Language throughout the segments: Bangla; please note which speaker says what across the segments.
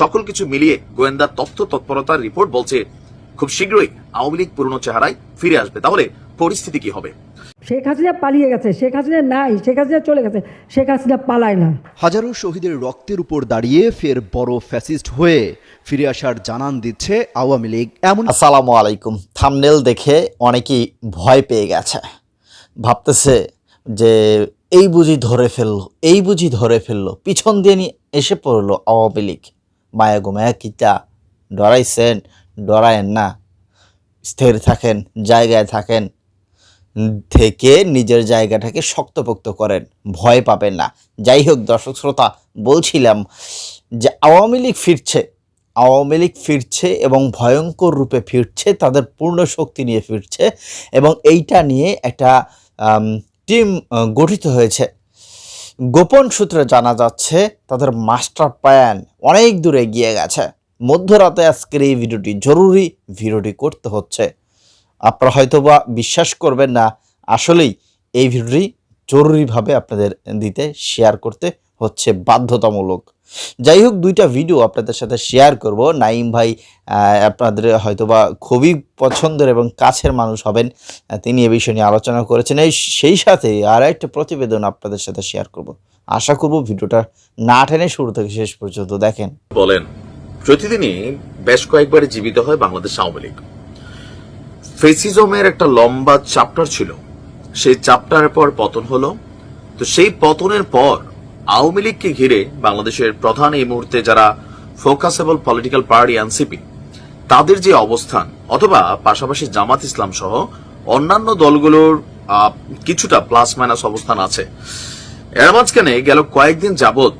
Speaker 1: সকল কিছু মিলিয়ে গোয়েন্দা তথ্য তৎপরতার রিপোর্ট বলছে খুব শীঘ্রই আওয়ামী লীগ পুরনো চেহারায় ফিরে আসবে। তাহলে পরিস্থিতি কি হবে?
Speaker 2: শেখ হাসিনা পালিয়ে গেছে শেখ হাসিনা নাই শেখ হাসিনা চলে গেছে শেখ হাসিনা পালায় না।
Speaker 3: হাজারো শহীদের রক্তের উপর দাঁড়িয়ে ফের বড় ফ্যাসিস্ট হয়ে ফিরে আসার জানান দিচ্ছে আওয়ামী লীগ। এমন
Speaker 4: আসসালামু আলাইকুম। থামনেল দেখে অনেকেই ভয় পেয়ে গেছে। ভাবতেছে যে এই বুঝি ধরে ফেলল এই বুঝি ধরে ফেলল পিছন দিয়ে নিয়ে এসে পড়ল আওয়ামী লীগ। মায়া গো মায়া কিতা, ডরাইছেন, ডরায়েন না। স্থির থাকেন, জায়গায় থাকেন, থেকে নিজের জায়গাটাকে শক্তপোক্ত করেন, ভয় পাবেন না। যাই হোক দর্শক শ্রোতা, বলছিলাম যে আওয়ামী লীগ ফিরছে, আওয়ামী লীগ ফিরছে এবং ভয়ঙ্কর রূপে ফিরছে, তাদের পূর্ণ শক্তি নিয়ে ফিরছে এবং এইটা নিয়ে একটা টিম গঠিত হয়েছে। গোপন সূত্রে জানা যাচ্ছে, তাদের মাস্টার প্ল্যান অনেক দূরে গিয়ে গেছে। মধ্যরাতে আজকের এই ভিডিওটি জরুরি, ভিডিওটি করতে হচ্ছে। আপনারা হয়তোবা বিশ্বাস করবেন না, আসলেই এই ভিডিওটি জরুরিভাবে আপনাদের দিতে শেয়ার করতে হচ্ছে বাধ্যতামূলক। যাই হোক, দুইটা ভিডিও আপনাদের সাথে শেয়ার করব। নাইম ভাই আপনাদের হয়তোবা খুবই পছন্দের এবং কাছের মানুষ হবেন তিনি এ বিষয় নিয়ে আলোচনা করেছেন। এই সেই সাথে আর একটা প্রতিবেদন আপনাদের সাথে শেয়ার করব। আশা করব ভিডিওটা না টেনে শুরু থেকে শেষ পর্যন্ত দেখেন।
Speaker 1: বলেন, প্রতিদিনই বেশ কয়েকবারই জীবিত হয় বাংলাদেশ আওয়ামী লীগ। ফেসিজমের একটা লম্বা চ্যাপ্টার ছিল। সেই চ্যাপ্টারের পর পতন হলো। তো সেই পতনের পর আওয়ামী লীগকে ঘিরে বাংলাদেশের প্রধান এই মুহূর্তে যারা ফোকাসেবল পলিটিক্যাল পার্টি এনসিপি তাদের যে অবস্থান, অথবা পাশাপাশি জামাত ইসলাম সহ অন্যান্য দলগুলোর কিছুটা প্লাস মাইনাস অবস্থান আছে। এর মাঝখানে গেল কয়েকদিন যাবত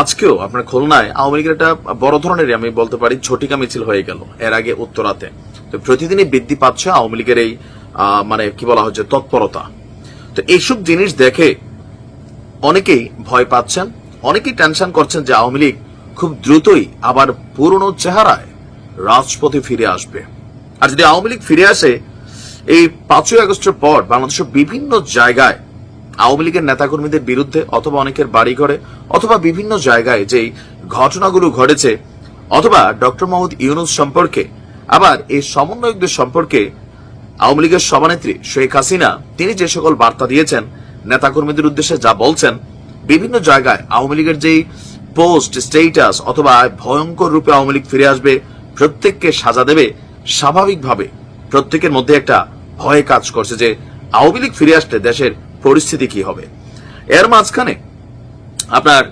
Speaker 1: আজকেও আপনার খুলনায় আওয়ামী লীগের একটা বড় ধরনের, আমি বলতে পারি, ঝটিকা মিছিল হয়ে গেল এর আগে উত্তরাতে। তো প্রতিদিনই বৃদ্ধি পাচ্ছে আওয়ামী লীগের এই মানে কি বলা হচ্ছে, তৎপরতা। তো এইসব জিনিস দেখে অনেকেই ভয় পাচ্ছেন, অনেকেই টেনশন করছেন যে আওয়ামী লীগ খুব দ্রুতই আবার পুরনো চেহারায় রাজপথে ফিরে আসবে। আর যদি আওয়ামী লীগ ফিরে আসে, এই পাঁচই আগস্টের পর বাংলাদেশের বিভিন্ন জায়গায় আওয়ামী লীগের নেতাকর্মীদের বিরুদ্ধে অথবা অনেকের বাড়িঘরে অথবা বিভিন্ন জায়গায় যেই ঘটনাগুলো ঘটেছে, অথবা ডক্টর মোহাম্মদ ইউনুস সম্পর্কে, আবার এই সমন্বয়কদের সম্পর্কে আওয়ামী লীগের সভানেত্রী শেখ হাসিনা, তিনি যে সকল বার্তা দিয়েছেন নেতাকর্মীদের উদ্দেশ্যে যা বলছেন, বিভিন্ন জায়গায় আওয়ামী লীগের যেই পোস্ট স্টেটাস অথবা ভয়ঙ্কর রূপে আওয়ামী লীগ ফিরে আসবে, প্রত্যেককে সাজা দেবে, স্বাভাবিকভাবে প্রত্যেকের মধ্যে একটা ভয় কাজ করছে যে আওয়ামী লীগ ফিরে আসলে দেশের পরিস্থিতি কি হবে। এর মাঝখানে আপনার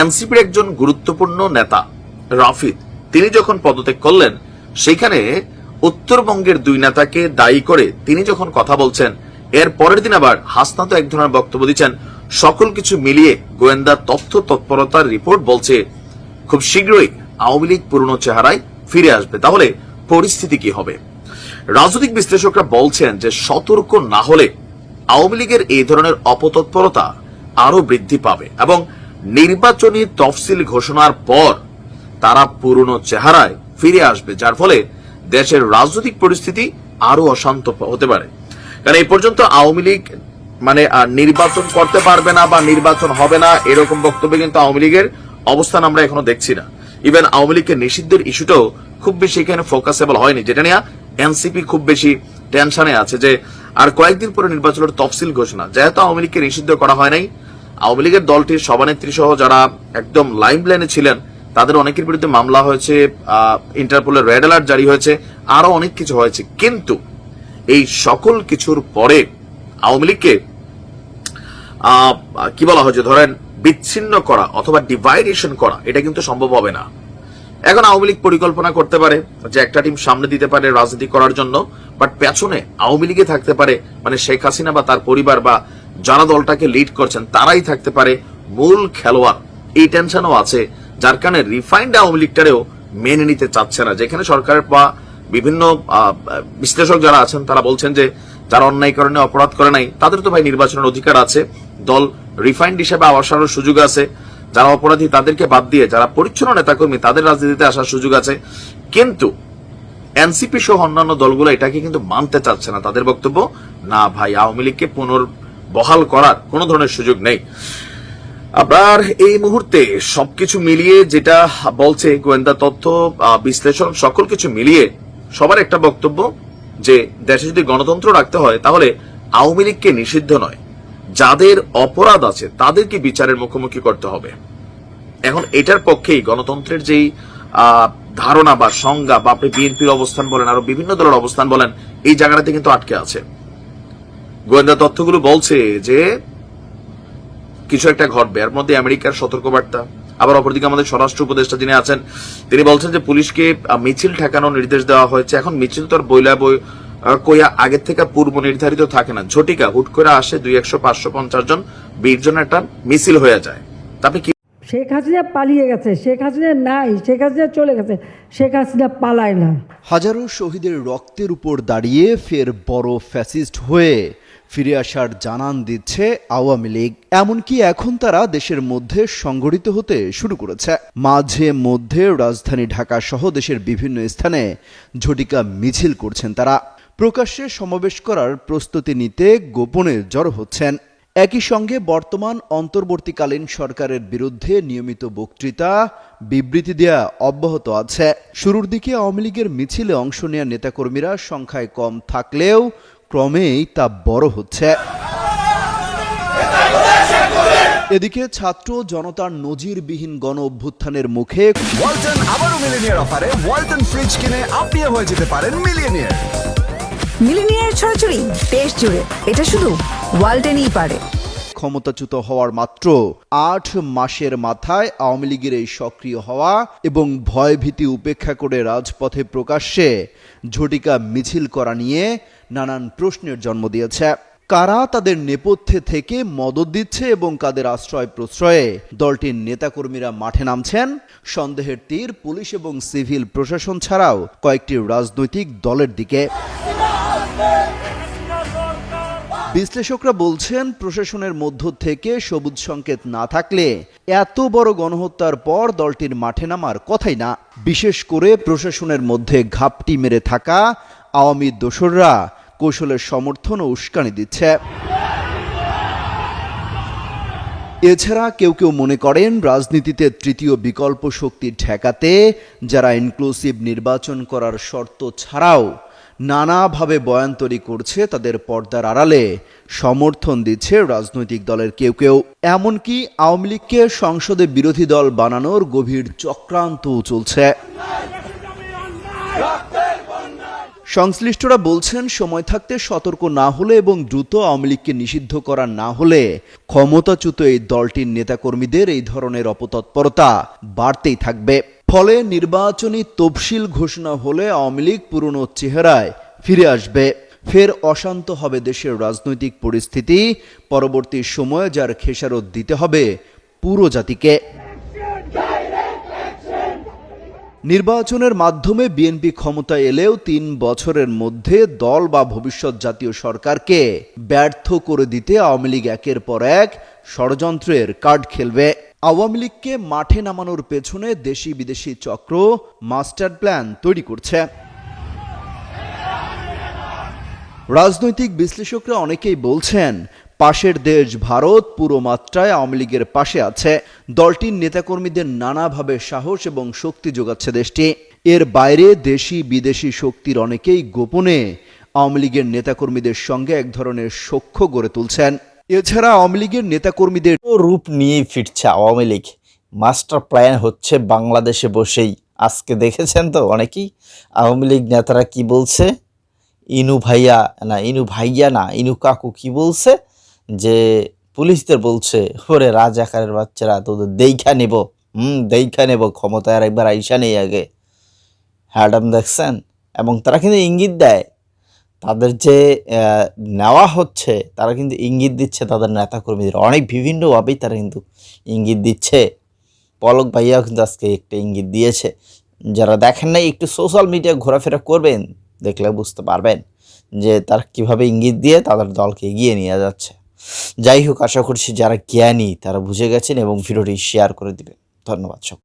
Speaker 1: এনসিপির একজন গুরুত্বপূর্ণ নেতা, রাফিদ, তিনি যখন পদত্যাগ করলেন, সেখানে উত্তরবঙ্গের দুই নেতাকে দায়ী করে তিনি যখন কথা বলছেন এর পরের দিন আবার হাসনাত এক ধরনের বক্তব্য দিচ্ছেন। সকল কিছু মিলিয়ে গোয়েন্দা তথ্য তৎপরতার রিপোর্ট বলছে, খুব শীঘ্রই আওয়ামী লীগ পুরনো চেহারায় ফিরে আসবে। তাহলে পরিস্থিতি কি হবে? রাজনৈতিক বিশ্লেষকরা বলছেন যে সতর্ক না হলে আওয়ামী লীগের এই ধরনের অপতৎপরতা আরও বৃদ্ধি পাবে এবং নির্বাচনী তফসিল ঘোষণার পর তারা পুরনো চেহারায় ফিরে আসবে, যার ফলে দেশের রাজনৈতিক পরিস্থিতি আরও অশান্ত হতে পারে। কারণ এই পর্যন্ত আওয়ামী লীগ মানে নির্বাচন করতে পারবে না বা নির্বাচন হবে না, এরকম বক্তব্য কিন্তু আওয়ামী লীগের অবস্থান আমরা এখনও দেখছি না। ইভেন আওয়ামী লীগকে নিষিদ্ধের ইস্যুটাও খুব বেশি এখানে ফোকাসেবল হয়নি, যেটা নিয়ে এনসিপি খুব বেশি টেনশনে আছে যে, আর কয়েকদিন পরে নির্বাচনের তফসিল ঘোষণা। যেহেতু আওয়ামী লীগকে নিষিদ্ধ করা হয় নাই, আওয়ামী লীগের দলটির সভানেত্রী সহ যারা একদম লাইম লাইনে ছিলেন, তাদের অনেকের বিরুদ্ধে মামলা হয়েছে ইন্টারপোলের রেড অ্যালার্ট জারি হয়েছে, আরও অনেক কিছু হয়েছে। কিন্তু এই সকল কিছুর পরে আওয়ামী লীগকে কি বলা হচ্ছে ধরেন বিচ্ছিন্ন করা অথবা ডিভাইডেশন করা, এটা কিন্তু সম্ভব হবে না। এখন আওয়ামী লীগ পরিকল্পনা করতে পারে যে একটা টিম সামনে দিতে পারে রাজনীতি করার জন্য বাট পেছনে আওয়ামী লীগে থাকতে পারে মানে শেখ হাসিনা বা তার পরিবার বা যারা দলটাকে লিড করছেন, তারাই থাকতে পারে মূল খেলোয়াড়। এই টেনশনও আছে, যার কারণে রিফাইন্ড আওয়ামী লীগটারেও মেনে নিতে চাচ্ছে না, যেখানে সরকার বা বিভিন্ন বিশ্লেষক যারা আছেন, তারা বলছেন যে যারা অন্যায় কারণে অপরাধ করে নাই, তাদের তো ভাই নির্বাচনের অধিকার আছে। দল রিফাইন্ড হিসেবে আসার সুযোগ আছে। যারা অপরাধী, তাদেরকে বাদ দিয়ে যারা পরিচ্ছন্ন নেতাকর্মী, তাদের রাজনীতিতে আসার সুযোগ আছে। কিন্তু এনসিপি সহ অন্যান্য দলগুলো এটাকে কিন্তু মানতে চাচ্ছে না। তাদের বক্তব্য, না ভাই, আওয়ামী লীগকে পুনর্বহাল করার কোনো ধরনের সুযোগ নেই। আপনার এই মুহূর্তে সবকিছু মিলিয়ে যেটা বলছে গোয়েন্দা তথ্য বিশ্লেষণ, সকল কিছু মিলিয়ে সবার একটা বক্তব্য যে দেশে যদি গণতন্ত্র রাখতে হয়, তাহলে আওয়ামী লীগকে নিষিদ্ধ নয়। যাদের অপরাধ আছে, তাদেরকে বিচারের মুখোমুখি করতে হবে। এখন এটার পক্ষেই গণতন্ত্রের যেই ধারণা বা সংজ্ঞা, বা আপনি বিএনপির অবস্থান বলেন, আরও বিভিন্ন দলের অবস্থান বলেন, এই জায়গাটাতে কিন্তু আটকে আছে। গোয়েন্দা তথ্যগুলো বলছে যে, কিছু একটা ঘটবে। এর মধ্যে আমেরিকার সতর্কবার্তা আবার অপরদিকে আমাদের স্বরাষ্ট্র উপদেষ্টা যিনি আছেন তিনি বলছেন যে পুলিশকে মিছিল ঠেকানোর নির্দেশ দেওয়া হয়েছে। এখন মিছিল তো আর বইলা বই কইয়া আগের থেকে পূর্ব নির্ধারিত থাকে না। ঝটিকা হুট করে আসে দুই একশো পাঁচশো পঞ্চাশ জন বিশ জন একটা মিছিল হয়ে যায়। তা আপনি কি
Speaker 2: শেখ হাসিনা পালিয়ে গেছে শেখ হাসিনা নাই শেখ হাসিনা চলে গেছে শেখ হাসিনা পালায় না।
Speaker 3: হাজারো শহীদের রক্তের উপর দাঁড়িয়ে ফের বড় ফ্যাসিস্ট হয়ে ফিরে আসার জানান দিচ্ছে আওয়ামী লীগ। এমনকি এখন তারা দেশের মধ্যে সংগঠিত হতে শুরু করেছে। মাঝে মধ্যে রাজধানী ঢাকা সহ দেশের বিভিন্ন স্থানে ঝটিকা মিছিল করছেন তারা। প্রকাশ্যে সমাবেশ করার প্রস্তুতি নিতে গোপনে জড়ো হচ্ছেন। একই সঙ্গে বর্তমান অন্তর্বর্তীকালীন সরকারের বিরুদ্ধে নিয়মিত বক্তৃতা, বিবৃতি দেয়া অব্যাহত আছে। শুরুর দিকে আওয়ামী লীগের মিছিলে অংশ নেওয়া নেতাকর্মীরা সংখ্যায় কম থাকলেও ক্রমেই তা বড় হচ্ছে। এদিকে ছাত্র জনতার নজিরবিহীন গণ অভ্যুত্থানের মুখে
Speaker 5: ওয়ালটন আবারও মিলিনিয়ার অফারে ওয়ালটন ফ্রিজ কিনে আপনিও হয়ে যেতে পারেন মিলিয়নিয়ার
Speaker 6: মিলিনিয়ার ছড়াছড়ি দেশ জুড়ে এটা শুধু ওয়ালটেনই পারে।
Speaker 3: ক্ষমতাচ্যুত হওয়ার মাত্র আট মাসের মাথায় আওয়ামী লীগের এই সক্রিয় হওয়া এবং ভয়ভীতি উপেক্ষা করে রাজপথে প্রকাশ্যে ঝটিকা মিছিল করা নিয়ে নানান প্রশ্নের জন্ম দিয়েছে। কারা তাদের নেপথ্যে থেকে মদত দিচ্ছে এবং কাদের আশ্রয় প্রশ্রয়ে? দলটির নেতাকর্মীরা মাঠে নামছেন। সন্দেহের তীর পুলিশ এবং সিভিল প্রশাসন ছাড়াও কয়েকটি রাজনৈতিক দলের দিকে। বিশ্লেষকরা বলছেন, প্রশাসনের মধ্য থেকে সবুজ সংকেত না থাকলে এত বড় গণহত্যার পর দলটির মাঠে নামার কথাই না। বিশেষ করে প্রশাসনের মধ্যে ঘাপটি মেরে থাকা আওয়ামী দোসররা কৌশলের সমর্থন ও উস্কানি দিচ্ছে। এছাড়া কেউ কেউ মনে করেন রাজনীতিতে তৃতীয় বিকল্প শক্তি ঠেকাতে, যারা ইনক্লুসিভ নির্বাচন করার শর্ত ছাড়াও নানাভাবে বয়ান তৈরি করছে তাদের পর্দার আড়ালে, সমর্থন দিচ্ছে রাজনৈতিক দলের কেউ কেউ। এমনকি আওয়ামী লীগকে সংসদে বিরোধী দল বানানোর গভীর চক্রান্তও চলছে। সংশ্লিষ্টরা বলছেন, সময় থাকতে সতর্ক না হলে এবং দ্রুত আওয়ামী লীগকে নিষিদ্ধ করা না হলে ক্ষমতাচ্যুত এই দলটির নেতাকর্মীদের এই ধরনের অপতৎপরতা বাড়তেই থাকবে। ফলে নির্বাচনী তফসিল ঘোষণা হলে আওয়ামী লীগ পুরনো চেহারায় ফিরে আসবে। ফের অশান্ত হবে দেশের রাজনৈতিক পরিস্থিতি। পরবর্তী সময়ে যার খেসারত দিতে হবে পুরো জাতিকে। নির্বাচনের মাধ্যমে বিএনপি ক্ষমতায় এলেও তিন বছরের মধ্যে দল বা ভবিষ্যৎ জাতীয় সরকারকে ব্যর্থ করে দিতে আওয়ামী লীগ একের পর এক ষড়যন্ত্রের কার্ড খেলবে। আওয়ামী লীগকে মাঠে নামানোর পেছনে দেশি বিদেশি চক্র মাস্টার প্ল্যান তৈরি করছে। রাজনৈতিক বিশ্লেষকরা অনেকেই বলছেন পাশের দেশ ভারত পুরো মাত্রায় আওয়ামী লীগের পাশে আছে। দলটির নেতাকর্মীদের নানাভাবে সাহস এবং শক্তি যোগাচ্ছে দেশটি। এর বাইরে দেশি বিদেশি শক্তির অনেকেই গোপনে আওয়ামী লীগের নেতাকর্মীদের সঙ্গে এক ধরনের সখ্য গড়ে তুলছেন। এছাড়া আওয়ামী লীগের নেতাকর্মীদের
Speaker 4: রূপ নিয়েই ফিরছে আওয়ামী লীগ। মাস্টার প্ল্যান হচ্ছে বাংলাদেশে বসেই। আজকে দেখেছেন তো অনেকেই আওয়ামী লীগ নেতারা কি বলছে? ইনু ভাইয়া না, ইনু ভাইয়া না, ইনু কাকু কি বলছে? যে পুলিশদের বলছে, ওরে রাজাকারের বাচ্চারা, তোদের দেইখা নেব। হুম দেইখা নেব। ক্ষমতায় আর একবার আইসা নেই আগে। হ্যাডাম দেখছেন? এবং তারা কিন্তু ইঙ্গিত দেয়। তাদের যে নেওয়া হচ্ছে, তারা কিন্তু ইঙ্গিত দিচ্ছে তাদের নেতাকর্মীদের। অনেক বিভিন্নভাবেই তারা কিন্তু ইঙ্গিত দিচ্ছে। পলক ভাইয়াও কিন্তু আজকে একটা ইঙ্গিত দিয়েছে। যারা দেখেন নাই, একটু সোশ্যাল মিডিয়া ঘোরাফেরা করবেন, দেখলে বুঝতে পারবেন যে তারা কীভাবে ইঙ্গিত দিয়ে তাদের দলকে এগিয়ে নিয়ে যাচ্ছে। যাই হোক, আশা করছি যারা জ্ঞানী তারা বুঝে গেছেন এবং ভিডিওটি শেয়ার করে দিবেন। ধন্যবাদ সব